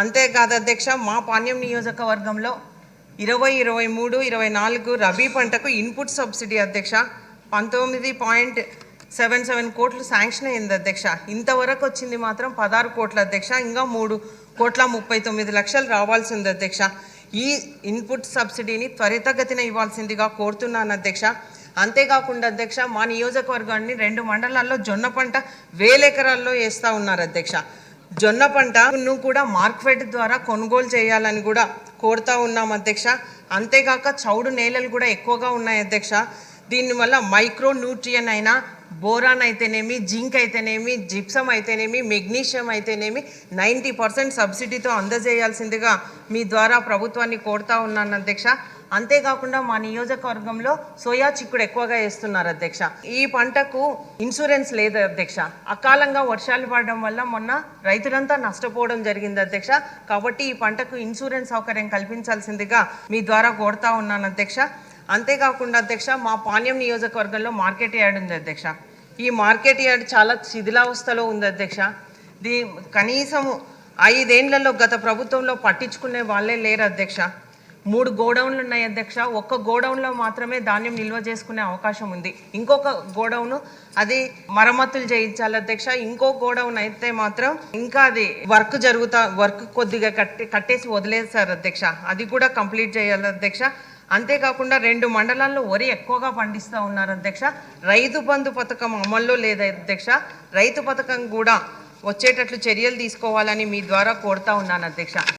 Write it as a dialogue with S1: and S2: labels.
S1: అంతేకాదు అధ్యక్ష మా పాణ్యం నియోజకవర్గంలో ఇరవై ఇరవై మూడు ఇరవై నాలుగు రబీ పంటకు ఇన్పుట్ సబ్సిడీ అధ్యక్ష. పంతొమ్మిది పాయింట్ సెవెన్ సెవెన్ కోట్లు శాంక్షన్ అయింది అధ్యక్ష. ఇంతవరకు వచ్చింది మాత్రం పదహారు కోట్ల అధ్యక్ష. ఇంకా మూడు కోట్ల ముప్పై తొమ్మిది లక్షలు రావాల్సి ఉంది అధ్యక్ష. ఈ ఇన్పుట్ సబ్సిడీని త్వరితగతిన ఇవ్వాల్సిందిగా కోరుతున్నాను అధ్యక్ష. అంతేకాకుండా అధ్యక్ష మా నియోజకవర్గాన్ని రెండు మండలాల్లో జొన్న పంట వేల ఎకరాల్లో వేస్తూ ఉన్నారు అధ్యక్ష. జొన్న పంటను కూడా మార్కెట్ ద్వారా కొనుగోలు చేయాలని కూడా కోరుతా ఉన్నాం అధ్యక్ష. అంతేకాక చౌడు నేలలు కూడా ఎక్కువగా ఉన్నాయి అధ్యక్ష. దీనివల్ల మైక్రో న్యూట్రియన్ అయినా బోరాన్ అయితేనేమి జింక్ అయితేనేమి జిప్సం అయితేనేమి మెగ్నీషియం అయితేనేమి నైంటీ పర్సెంట్ సబ్సిడీతో అందజేయాల్సిందిగా మీ ద్వారా ప్రభుత్వాన్ని కోరుతా ఉన్నాను అధ్యక్ష. అంతేకాకుండా మా నియోజకవర్గంలో సోయా చిక్కుడు ఎక్కువగా వేస్తున్నారు అధ్యక్ష. ఈ పంటకు ఇన్సూరెన్స్ లేదు అధ్యక్ష. అకాలంగా వర్షాలు పడడం వల్ల మొన్న రైతులంతా నష్టపోవడం జరిగింది అధ్యక్ష. కాబట్టి ఈ పంటకు ఇన్సూరెన్స్ సౌకర్యం కల్పించాల్సిందిగా మీ ద్వారా కోరుతా ఉన్నాను అధ్యక్ష. అంతేకాకుండా అధ్యక్ష మా పాణ్యం నియోజకవర్గంలో మార్కెట్ యార్డ్ ఉంది అధ్యక్ష. ఈ మార్కెట్ యార్డ్ చాలా శిథిలావస్థలో ఉంది అధ్యక్ష. దీ కనీసం ఐదేండ్లలో గత ప్రభుత్వంలో పట్టించుకునే వాళ్ళే లేరు అధ్యక్ష. మూడు గోడౌన్లు ఉన్నాయి అధ్యక్ష. ఒక్క గోడౌన్లో మాత్రమే ధాన్యం నిల్వ చేసుకునే అవకాశం ఉంది. ఇంకొక గోడౌన్ అది మరమ్మతులు చేయించాలి అధ్యక్ష. ఇంకో గోడౌన్ అయితే మాత్రం ఇంకా అది వర్క్ జరుగుతా వర్క్ కొద్దిగా కట్టి కట్టేసి వదిలేసారు అధ్యక్ష. అది కూడా కంప్లీట్ చేయాలి అధ్యక్ష. అంతేకాకుండా రెండు మండలాల్లో వరి ఎక్కువగా పండిస్తూ ఉన్నారు అధ్యక్ష. రైతు బంధు పథకం అమల్లో లేదు అధ్యక్ష. రైతు పథకం కూడా వచ్చేటట్లు చర్యలు తీసుకోవాలని మీ ద్వారా కోరుతా ఉన్నాను అధ్యక్ష.